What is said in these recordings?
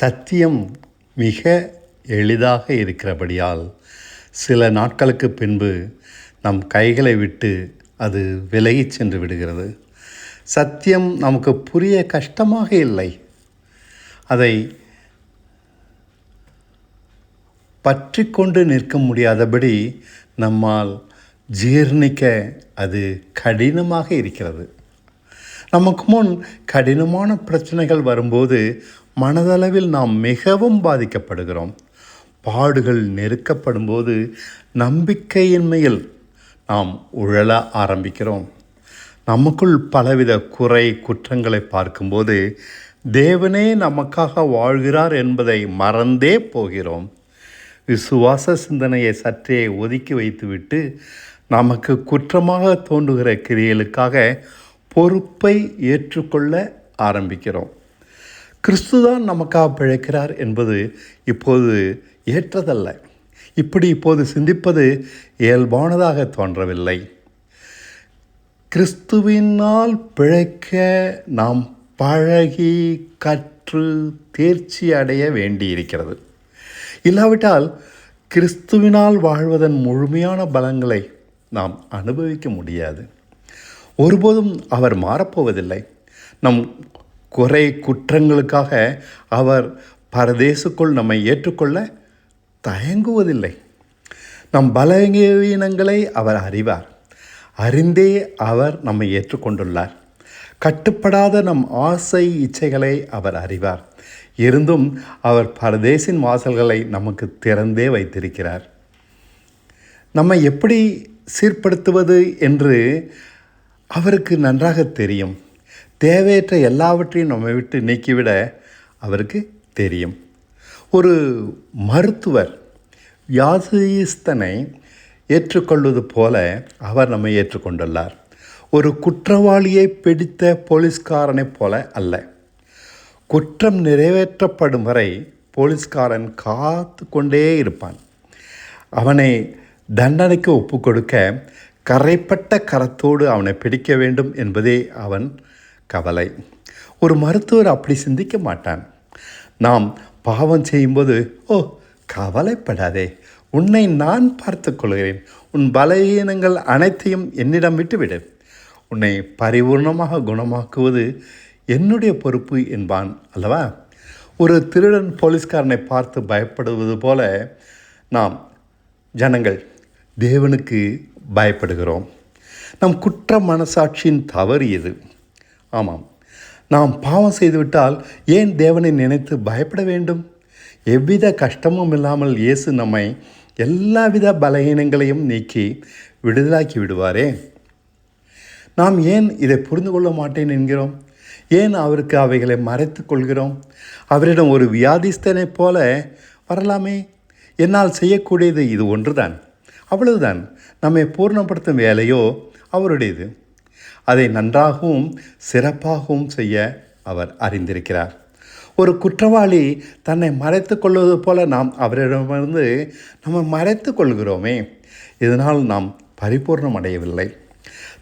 சத்தியம் மிக எளிதாக இருக்கிறபடியால் சில நாட்களுக்கு பின்பு நம் கைகளை விட்டு அது விலகிச் சென்று விடுகிறது. சத்தியம் நமக்கு புரிய கஷ்டமாக இல்லை. அதை பற்றி கொண்டு நிற்க முடியாதபடி நம்மால் ஜீர்ணிக்க அது கடினமாக இருக்கிறது. நமக்கு முன் கடினமான பிரச்சனைகள் வரும்போது மனதளவில் நாம் மிகவும் பாதிக்கப்படுகிறோம். பாடுகள் நெருக்கப்படும் போது நம்பிக்கையின்மையில் நாம் உழல ஆரம்பிக்கிறோம். நமக்குள் பலவித குறை குற்றங்களை பார்க்கும்போது தேவனே நமக்காக வாழ்கிறார் என்பதை மறந்தே போகிறோம். விசுவாச சிந்தனையை சற்றே ஒதுக்கி வைத்துவிட்டு நமக்கு குற்றமாக தோன்றுகிற கிரியலுக்காக பொறுப்பை ஏற்றுக்கொள்ள ஆரம்பிக்கிறோம். கிறிஸ்து தான் நமக்காக பிழைக்கிறார் என்பது இப்போது ஏற்றதல்ல. இப்படி இப்போது சிந்திப்பது இயல்பானதாக தோன்றவில்லை. கிறிஸ்துவினால் பிழைக்க நாம் பழகி கற்று தேர்ச்சி அடைய வேண்டியிருக்கிறது. இல்லாவிட்டால் கிறிஸ்துவினால் வாழ்வதன் முழுமையான பலங்களை நாம் அனுபவிக்க முடியாது. ஒருபோதும் அவர் மாறப்போவதில்லை. நம் குறை குற்றங்களுக்காக அவர் பரதேசுக்குள் நம்மை ஏற்றுக்கொள்ள தயங்குவதில்லை. நம் பலவீனங்களை அவர் அறிவார். அறிந்தே அவர் நம்மை ஏற்றுக்கொண்டுள்ளார். கட்டுப்படாத நம் ஆசை இச்சைகளை அவர் அறிவார். இருந்தும் அவர் பரதேசின் வாசல்களை நமக்கு திறந்தே வைத்திருக்கிறார். நம்மை எப்படி சீர்படுத்துவது என்று அவருக்கு நன்றாக தெரியும். தேவையற்ற எல்லாவற்றையும் நம்மை விட்டு நீக்கிவிட அவருக்கு தெரியும். ஒரு மருத்துவர் வியாதிஸ்தனை ஏற்றுக்கொள்வது போல அவர் நம்மை ஏற்றுக்கொண்டுள்ளார். ஒரு குற்றவாளியை பிடித்த போலீஸ்காரனைப் போல அல்ல. குற்றம் நிறைவேற்றப்படும் வரை போலீஸ்காரன் காத்து கொண்டே இருப்பான். அவனை தண்டனைக்கு ஒப்புக்கொடுக்க கரைப்பட்ட கரத்தோடு அவனை பிடிக்க வேண்டும் என்பதே அவன் கவலை. ஒரு மருத்துவர் அப்படி சிந்திக்க மாட்டான். நாம் பாவம் செய்யும்போது ஓ கவலைப்படாதே. உன்னை நான் பார்த்து கொள்கிறேன். உன் பலவீனங்கள் அனைத்தையும் என்னிடம் விட்டுவிடு. உன்னை பரிபூர்ணமாக குணமாக்குவது என்னுடைய பொறுப்பு என்பான் அல்லவா? ஒரு திருடன் போலீஸ்காரனை பார்த்து பயப்படுவது போல நாம் ஜனங்கள் தேவனுக்கு பயப்படுகிறோம். நம் குற்ற மனசாட்சியின் தவறு இது. ஆமாம். நாம் பாவம் செய்துவிட்டால் ஏன் தேவனை நினைத்து பயப்பட வேண்டும்? எவ்வித கஷ்டமும் இல்லாமல் இயேசு நம்மை எல்லாவித பலகீனங்களையும் நீக்கி விடுதலாக்கி விடுவாரே. நாம் ஏன் இதை புரிந்து கொள்ள மாட்டேன் என்கிறோம்? ஏன் அவருக்கு அவைகளை மறைத்து கொள்கிறோம்? அவரிடம் ஒரு வியாதிஸ்தனைப் போல வரலாமே. என்னால் செய்யக்கூடியது இது ஒன்றுதான். அவ்வளவுதான். நம்மை பூர்ணப்படுத்தும் வேலையோ அவருடையது. அதை நன்றாகவும் சிறப்பாகவும் செய்ய அவர் அறிந்திருக்கிறார். ஒரு குற்றவாளி தன்னை மறைத்து கொள்வது போல நாம் அவரிடமிருந்து நம்ம மறைத்து கொள்கிறோமே இதனால் நாம் பரிபூர்ணம் அடையவில்லை.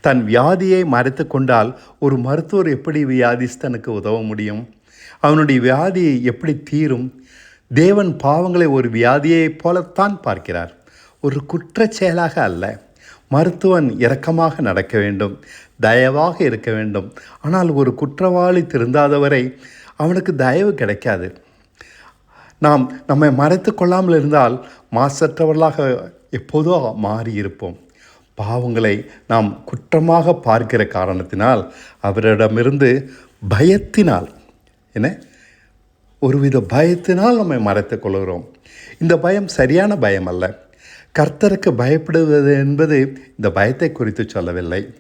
தன் வியாதியை மறைத்து கொண்டால் ஒரு மருத்துவர் எப்படி வியாதிஸ்தனுக்கு உதவ முடியும்? அவனுடைய வியாதி எப்படி தீரும்? தேவன் பாவங்களை ஒரு வியாதியைப் போலத்தான் பார்க்கிறார். ஒரு குற்றச்செயலாக அல்ல. மருத்துவன் இரக்கமாக நடக்க வேண்டும் தயவாக இருக்க வேண்டும். ஆனால் ஒரு குற்றவாளி திருந்தாதவரை அவனுக்கு தயவு கிடைக்காது. நாம் நம்மை மறைத்து கொள்ளாமல் இருந்தால் மாசற்றவர்களாக எப்போதோ மாறியிருப்போம். பாவங்களை நாம் குற்றமாக பார்க்கிற காரணத்தினால் அவரிடமிருந்து பயத்தினால் என்ன? ஒருவித பயத்தினால் நம்மை மறைத்துக் கொள்கிறோம். இந்த பயம் சரியான பயம் அல்ல. கர்த்தருக்கு பயப்படுவது என்பது இந்த பயத்தை குறித்து சொல்லவில்லை.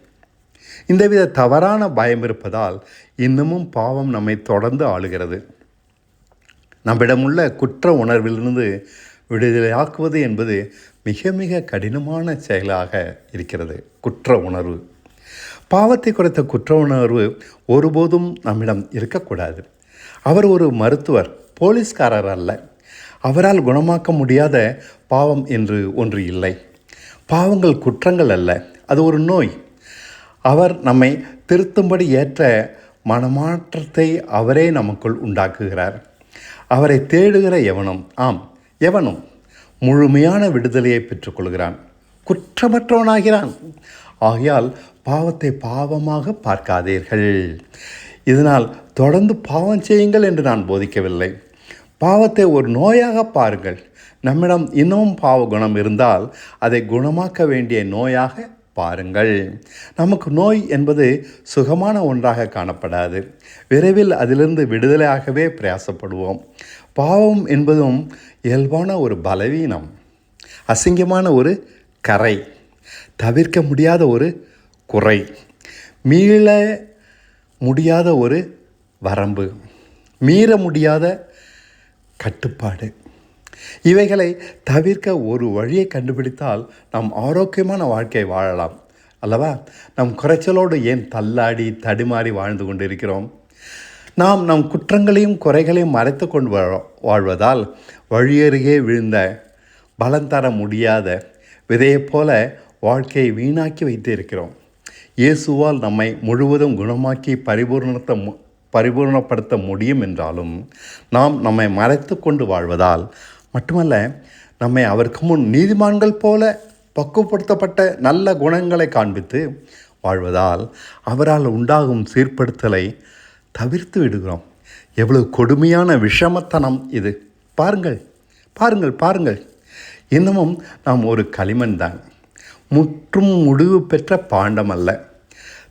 இந்தவித தவறான பயம் இருப்பதால் இன்னமும் பாவம் நம்மை தொடர்ந்து ஆளுகிறது. நம்மிடமுள்ள குற்ற உணர்விலிருந்து விடுதலையாக்குவது என்பது மிக மிக கடினமான செயலாக இருக்கிறது. குற்ற உணர்வு. பாவத்தை குறைத்த குற்ற உணர்வு ஒருபோதும் நம்மிடம் இருக்கக்கூடாது. அவர் ஒரு மருத்துவர் போலீஸ்காரர் அல்ல. அவரால் குணமாக்க முடியாத பாவம் என்று ஒன்று இல்லை. பாவங்கள் குற்றங்கள் அல்ல அது ஒரு நோய். அவர் நம்மை திருத்தும்படி ஏற்ற மனமாற்றத்தை அவரே நமக்குள் உண்டாக்குகிறார். அவரை தேடுகிற எவனும் ஆம் எவனும் முழுமையான விடுதலையை பெற்றுக்கொள்கிறான். குற்றமற்றவனாகிறான். ஆகையால் பாவத்தை பாவமாக பார்க்காதீர்கள். இதனால் தொடர்ந்து பாவம் செய்யுங்கள் என்று நான் போதிக்கவில்லை. பாவத்தை ஒரு நோயாக பாருங்கள். நம்மிடம் இன்னமும் பாவ குணம் இருந்தால் அதை குணமாக்க வேண்டிய நோயாக பாருங்கள். நமக்கு நோய் என்பது சுகமான ஒன்றாக காணப்படாது. விரைவில் அதிலிருந்து விடுதலையாகவே பிரயாசப்படுவோம். பாவம் என்பதும் இயல்பான ஒரு பலவீனம். அசிங்கமான ஒரு கரை தவிர்க்க முடியாத ஒரு குறை. மீள முடியாத ஒரு வரம்பு. மீற முடியாத கட்டுப்பாடு. இவைகளை தவிர்க்க ஒரு வழியை கண்டுபிடித்தால் நாம் ஆரோக்கியமான வாழ்க்கை வாழலாம். அல்லவா? நம் குறைச்சலோடு ஏன் தள்ளாடி தடுமாறி வாழ்ந்து கொண்டிருக்கிறோம்? நாம் நம் குற்றங்களையும் குறைகளையும் மறைத்து கொண்டு வாழ்வதால் வழியருகே விழுந்த பலம் தர முடியாத விதையைப் போல வாழ்க்கையை வீணாக்கி வைத்து இருக்கிறோம் இயேசுவால் நம்மை முழுவதும் குணமாக்கி பரிபூர்ணத்தை மு- பரிபூர்ணப்படுத்த முடியும் என்றாலும் நாம் நம்மை மறைத்து கொண்டு வாழ்வதால் மட்டுமல்ல நம்மை அவருக்கு முன் நீதிமான்கள் போல பக்குவப்படுத்தப்பட்ட நல்ல குணங்களை காண்பித்து வாழ்வதால் அவரால் உண்டாகும் சீர்படுத்தலை தவிர்த்து விடுகிறோம். எவ்வளவு கொடுமையான விஷமத்தனம் இது. பாருங்கள் பாருங்கள் பாருங்கள். இன்னமும் நாம் ஒரு களிமண் தான் முற்றும் முடிவு பெற்ற பாண்டம் அல்ல.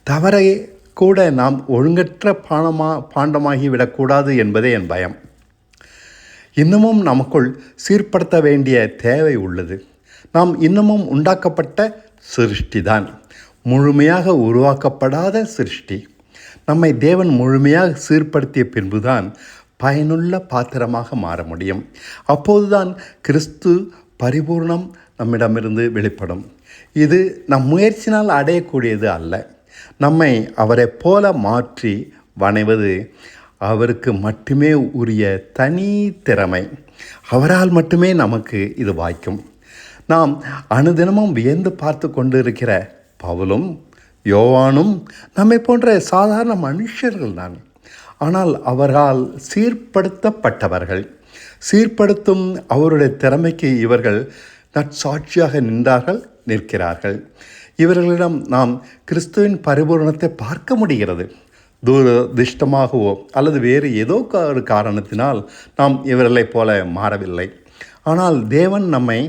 தவறை கூட நாம் ஒழுங்கற்ற பானமா பாண்டமாகி விடக்கூடாது என்பதே என் பயம். இன்னமும் நமக்குள் சீர்படுத்த வேண்டிய தேவை உள்ளது. நாம் இன்னமும் உண்டாக்கப்பட்ட சிருஷ்டிதான். முழுமையாக உருவாக்கப்படாத சிருஷ்டி. நம்மை தேவன் முழுமையாக சீர்படுத்திய பின்புதான் பயனுள்ள பாத்திரமாக மாற முடியும். அப்போதுதான் கிறிஸ்து பரிபூர்ணம் நம்மிடமிருந்து வெளிப்படும். இது நம் முயற்சினால் அடையக்கூடியது அல்ல. நம்மை அவரைப் போல மாற்றி வணைவது அவருக்கு மட்டுமே உரிய தனி திறமை. அவரால் மட்டுமே நமக்கு இது வாய்க்கும். நாம் அனுதினமும் வியந்து பார்த்து கொண்டிருக்கிற பவுலும் யோவானும் நம்மை போன்ற சாதாரண மனுஷர்கள் தான். ஆனால் அவரால் சீர்படுத்தப்பட்டவர்கள் சீர்படுத்தும் அவருடைய திறமைக்கு இவர்கள் நற்சாட்சியாக நின்றார்கள் நிற்கிறார்கள். இவர்களிடம் நாம் கிறிஸ்துவின் பரிபூரணத்தை பார்க்க முடிகிறது. தூரதிஷ்டமாகவோ அல்லது வேறு ஏதோ ஒரு காரணத்தினால் நாம் இவர்களைப் போல மாறவில்லை. ஆனால் தேவன் நம்மை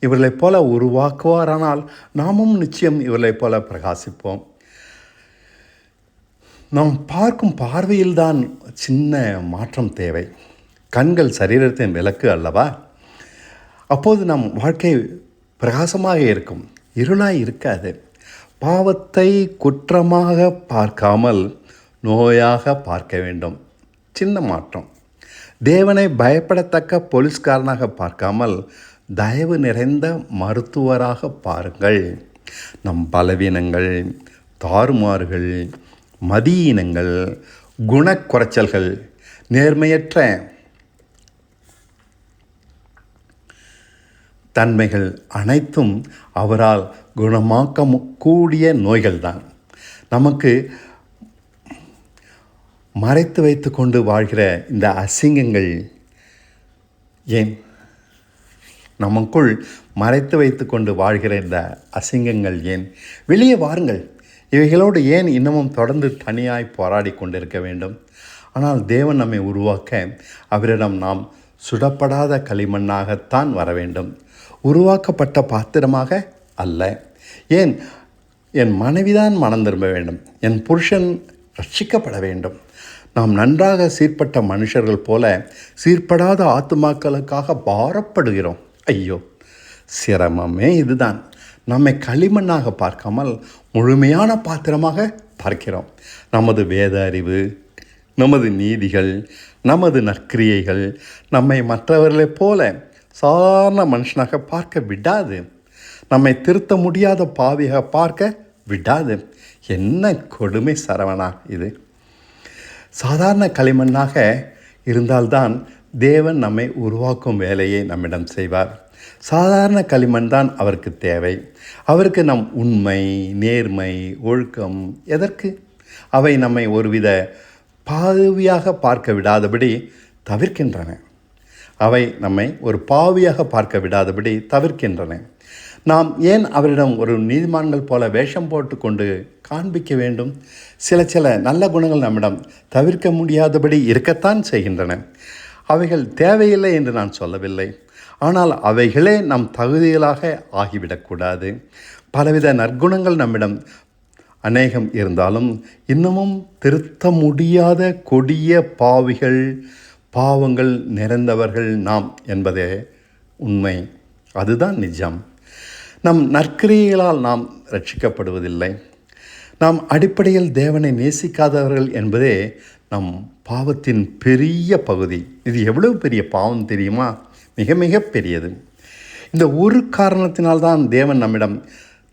இவர்களைப் போல உருவாக்குவாரானால் நாமும் நிச்சயம் இவர்களைப் போல பிரகாசிப்போம். நாம் பார்க்கும் பார்வையில்தான் சின்ன மாற்றம் தேவை. கண்கள் சரீரத்தின் விளக்கு அல்லவா? அப்போது நம் வாழ்க்கை பிரகாசமாக இருக்கும். இருளாய் இருக்காது. பாவத்தை குற்றமாக பார்க்காமல் நோயாக பார்க்க வேண்டும். சின்ன மாற்றம். தேவனை பயப்படத்தக்க போலீஸ்காரனாக பார்க்காமல் தயவு நிறைந்த மருத்துவராக பாருங்கள். நம் பலவீனங்கள் தாறுமாறுகள் மதியீனங்கள் குணக்குறைச்சல்கள் நேர்மையற்ற தன்மைகள் அனைத்தும் அவரால் குணமாக்க கூடிய நோய்கள்தான். நமக்கு மறைத்து வைத்து கொண்டு வாழ்கிற இந்த அசிங்கங்கள் ஏன்? நமக்குள் மறைத்து வைத்து கொண்டு வாழ்கிற இந்த அசிங்கங்கள் ஏன்? வெளியே வாருங்கள். இவைகளோடு ஏன் இன்னமும் தொடர்ந்து தனியாய் போராடி கொண்டிருக்க வேண்டும்? ஆனால் தேவன் நம்மை உருவாக்க அவரிடம் நாம் சுடப்படாத களிமண்ணாகத்தான் வர வேண்டும். உருவாக்கப்பட்ட பாத்திரமாக அல்ல. ஏன்? என் மனைவிதான் மனம் திரும்ப வேண்டும். என் புருஷன் ரட்சிக்கப்பட வேண்டும். நாம் நன்றாக சீர்பட்ட மனுஷர்கள் போல சீர்படாத ஆத்துமாக்களுக்காக பாரப்படுகிறோம். ஐயோ சிரமமே இதுதான். நம்மை களிமண்ணாக பார்க்காமல் முழுமையான பாத்திரமாக பார்க்கிறோம். நமது வேத அறிவு நமது நீதிகள் நமது நற்கிரியைகள் நம்மை மற்றவர்களைப் போல சாதாரண மனுஷனாக பார்க்க விடாது. நம்மை திருத்த முடியாத பாவியாக பார்க்க விடாது. என்ன கொடுமை சரவணா இது? சாதாரண களிமண்ணாக இருந்தால்தான் தேவன் நம்மை உருவாக்கும் வேலையை நம்மிடம் செய்வார். சாதாரண களிமண் தான் அவருக்கு தேவை. அவருக்கு நம் உண்மை நேர்மை ஒழுக்கம் எதற்கு? அவை நம்மை ஒருவித பாதுவியாக பார்க்க விடாதபடி தவிர்க்கின்றன. அவை நம்மை ஒரு பாவியாக பார்க்க விடாதபடி தவிர்க்கின்றன. நாம் ஏன் அவரிடம் ஒரு நீதிமான்கள் போல வேஷம் போட்டுக்கொண்டு காண்பிக்க வேண்டும்? சில சில நல்ல குணங்கள் நம்மிடம் தவிர்க்க முடியாதபடி இருக்கத்தான் செய்கின்றன. அவைகள் தேவையில்லை என்று நான் சொல்லவில்லை. ஆனால் அவைகளே நம் தகுதிகளாக ஆகிவிடக்கூடாது. பலவித நற்குணங்கள் நம்மிடம் அநேகம் இருந்தாலும் இன்னமும் திருத்த முடியாத கொடிய பாவிகள் பாவங்கள் நிறைந்தவர்கள் நாம் என்பதே உண்மை. அதுதான் நிஜம். நம் நற்கிரியைகளால் நாம் ரட்சிக்கப்படுவதில்லை. நாம் அடிப்படையில் தேவனை நேசிக்காதவர்கள் என்பதே நம் பாவத்தின் பெரிய பகுதி. இது எவ்வளவு பெரிய பாவம் தெரியுமா? மிக மிக பெரியது. இந்த ஒரு காரணத்தினால்தான் தேவன் நம்மிடம்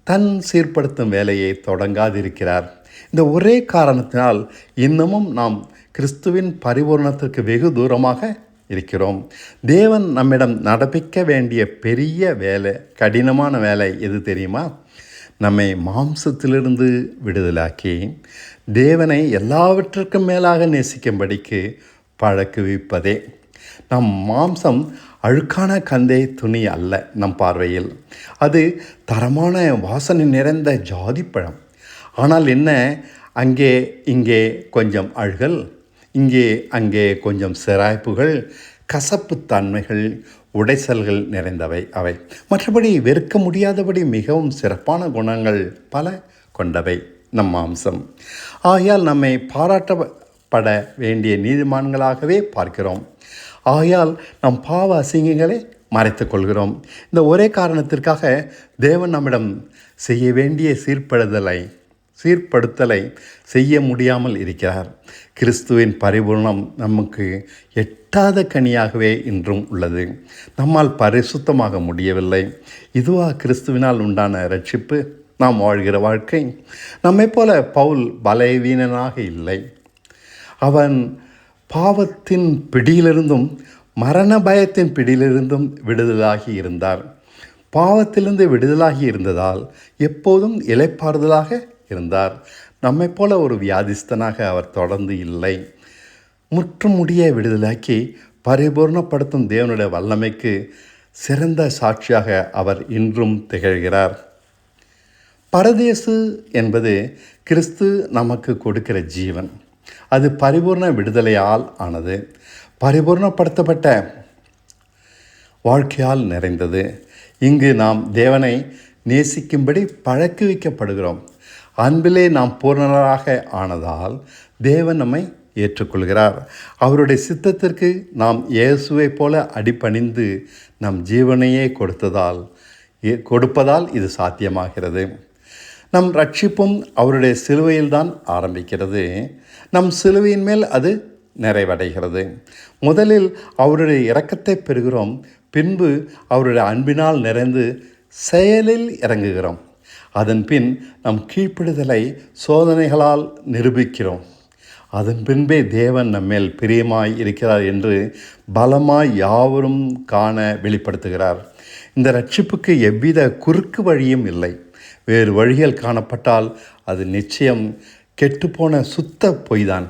தன் சீர்படுத்தும் வேலையை தொடங்காதிருக்கிறார். இந்த ஒரே காரணத்தினால் இன்னமும் நாம் கிறிஸ்துவின் பரிபூரணத்திற்கு வெகு தூரமாக இருக்கிறோம். தேவன் நம்மிடம் நடப்பிக்க வேண்டிய பெரிய வேலை கடினமான வேலை எது தெரியுமா? நம்மை மாம்சத்திலிருந்து விடுதலாக்கி தேவனை எல்லாவற்றிற்கும் மேலாக நேசிக்கும்படிக்கு பழக்குவிப்பதே. நம் மாம்சம் அழுக்கான கந்தை துணி அல்ல நம் பார்வையில். அது தரமான வாசனை நிறைந்த ஜாதிப்பழம். ஆனால் என்ன? அங்கே இங்கே கொஞ்சம் அழுகல் இங்கே அங்கே கொஞ்சம் சிராய்ப்புகள் கசப்பு தன்மைகள் உடைசல்கள் நிறைந்தவை அவை. மற்றபடி வெறுக்க முடியாதபடி மிகவும் சிறப்பான குணங்கள் பல கொண்டவை நம் மாம்சம். ஆகையால் நம்மை பாராட்டப்பட வேண்டிய நீதிமான்களாகவே பார்க்கிறோம். ஆகையால் நம் பாவ அசிங்கங்களை மறைத்து கொள்கிறோம். இந்த ஒரே காரணத்திற்காக தேவன் நம்மிடம் செய்ய வேண்டிய சீர்படுதலை சீர்படுத்தலை செய்ய முடியாமல் இருக்கிறார். கிறிஸ்துவின் பரிபூர்ணம் நமக்கு எட்டாத கனியாகவே இன்றும் உள்ளது. நம்மால் பரிசுத்தமாக முடியவில்லை. இதுவா கிறிஸ்துவினால் உண்டான ரட்சிப்பு? நாம் வாழ்கிற வாழ்க்கை? நம்மை போல பவுல் பலவீனனாக இல்லை. அவன் பாவத்தின் பிடியிலிருந்தும் மரண பயத்தின் பிடியிலிருந்தும் விடுதலாகி இருந்தார். பாவத்திலிருந்து விடுதலாகி இருந்ததால் எப்போதும் இலைப்பாறுதலாக இருந்தார். நம்மைப் போல ஒரு வியாதிஸ்தனாக அவர் தொடர்ந்து இல்லை. முற்றுமுடிய விடுதலாக்கி பரிபூர்ணப்படுத்தும் தேவனுடைய வல்லமைக்கு சிறந்த சாட்சியாக அவர் இன்றும் திகழ்கிறார். பரதேசு என்பது கிறிஸ்து நமக்கு கொடுக்கிற ஜீவன். அது பரிபூர்ண விடுதலையால் ஆனது. பரிபூர்ணப்படுத்தப்பட்ட வாழ்க்கையால் நிறைந்தது. இங்கு நாம் தேவனை நேசிக்கும்படி பழக்குவிக்கப்படுகிறோம். அன்பிலே நாம் பூர்ணராக ஆனதால் தேவன் நம்மை ஏற்றுக்கொள்கிறார். அவருடைய சித்தத்திற்கு நாம் இயேசுவைப் போல அடிபணிந்து நம் ஜீவனையே கொடுத்ததால் ஏ- கொடுப்பதால் இது சாத்தியமாகிறது. நம் ரட்சிப்பும் அவருடைய சிலுவையில்தான் ஆரம்பிக்கிறது. நம் சிலுவையின் மேல் அது நிறைவடைகிறது. முதலில் அவருடைய இரக்கத்தை பெறுகிறோம் பின்பு அவருடைய அன்பினால் நிறைந்து செயலில் இறங்குகிறோம். அதன்பின் நம் கீழ்ப்பிடுதலை சோதனைகளால் நிரூபிக்கிறோம். அதன் பின்பே தேவன் நம்மேல் பிரியமாய் இருக்கிறார் என்று பலமாய் யாவரும் காண வெளிப்படுத்துகிறார். இந்த ரட்சிப்புக்கு எவ்வித குறுக்கு வழியும் இல்லை. வேறு வழிகள் காணப்பட்டால் அது நிச்சயம் கெட்டுப்போன சுத்த பொய்தான்.